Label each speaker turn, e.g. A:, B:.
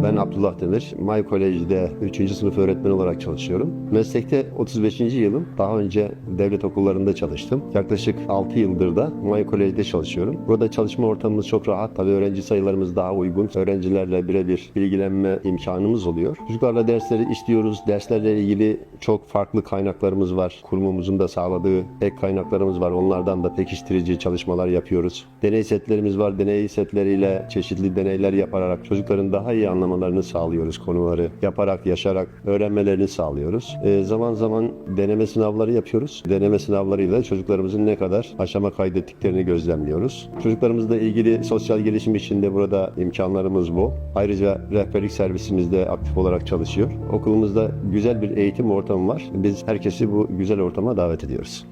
A: Abdullah Demir. May Kolej'de 3. sınıf öğretmen olarak çalışıyorum. Meslekte 35. yılım. Daha önce devlet okullarında çalıştım. Yaklaşık 6 yıldır da May Kolej'de çalışıyorum. Burada çalışma ortamımız çok rahat. Tabii öğrenci sayılarımız daha uygun. Öğrencilerle birebir bilgilenme imkanımız oluyor. Çocuklarla dersleri işliyoruz. Derslerle ilgili çok farklı kaynaklarımız var. Kurumumuzun da sağladığı ek kaynaklarımız var. Onlardan da pekiştirici çalışmalar yapıyoruz. Deney setlerimiz var. Deney setleriyle çeşitli deneyler yaparak çocukların daha iyi anlamalarını sağlıyoruz konuları. Yaparak, yaşarak öğrenmelerini sağlıyoruz. Ee, zaman zaman deneme sınavları yapıyoruz. Deneme sınavlarıyla çocuklarımızın ne kadar aşama kaydettiklerini gözlemliyoruz. Çocuklarımızla ilgili sosyal gelişim için de burada imkanlarımız bu. Ayrıca rehberlik servisimiz de aktif olarak çalışıyor. Okulumuzda güzel bir eğitim ortamı var. Biz herkesi bu güzel ortama davet ediyoruz.